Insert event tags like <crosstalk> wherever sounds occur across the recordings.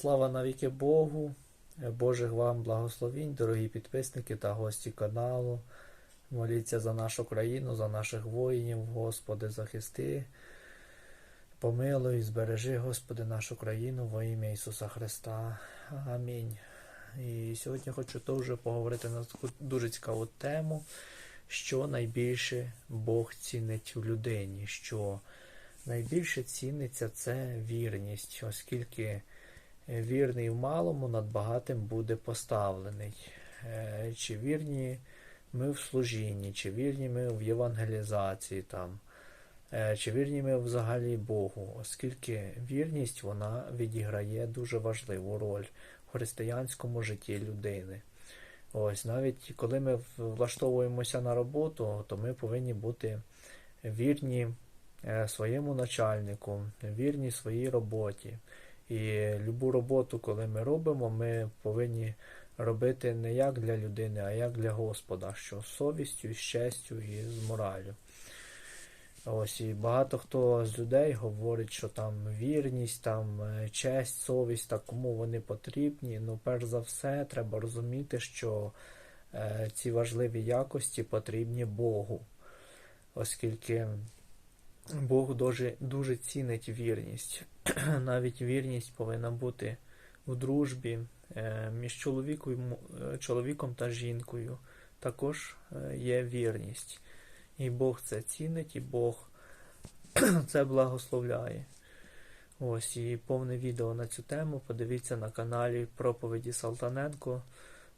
Слава навіки Богу, Божих вам благословінь, дорогі підписники та гості каналу. Моліться за нашу країну, за наших воїнів, Господи, захисти. Помилуй, збережи, Господи, нашу країну во ім'я Ісуса Христа. Амінь. І сьогодні хочу теж поговорити на таку дуже цікаву тему, що найбільше Бог цінить в людині. Що найбільше ціниться це вірність, оскільки вірний в малому над багатим буде поставлений. Е, Чи вірні ми в служінні, чи вірні ми в євангелізації там. Е, Чи вірні ми взагалі Богу, оскільки вірність вона відіграє дуже важливу роль в християнському житті людини. Ось навіть коли ми влаштовуємося на роботу, то ми повинні бути вірні е, своєму начальнику, вірні своїй роботі. І любу роботу, коли ми робимо, ми повинні робити не як для людини, а як для Господа, що з совістю, з честю і з моралю. Ось і багато хто з людей говорить, що там вірність, там е, честь, совість, та кому вони потрібні. Ну, перш за все, треба розуміти, що е, ці важливі якості потрібні Богу, оскільки Бог дуже, дуже цінить вірність. <clears throat> Навіть вірність повинна бути в дружбі е, між чоловіком, е, чоловіком та жінкою. Також е, є вірність. І Бог це цінить, і Бог <clears throat> це благословляє. Ось і повне відео на цю тему. Подивіться на каналі Проповіді Салтаненко.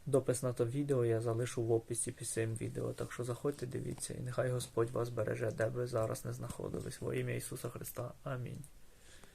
Допис на то відео я залишу в описі під цим відео. Так що заходьте, дивіться, і нехай Господь вас береже, де ви зараз не знаходились. Во ім'я Ісуса Христа. Амінь.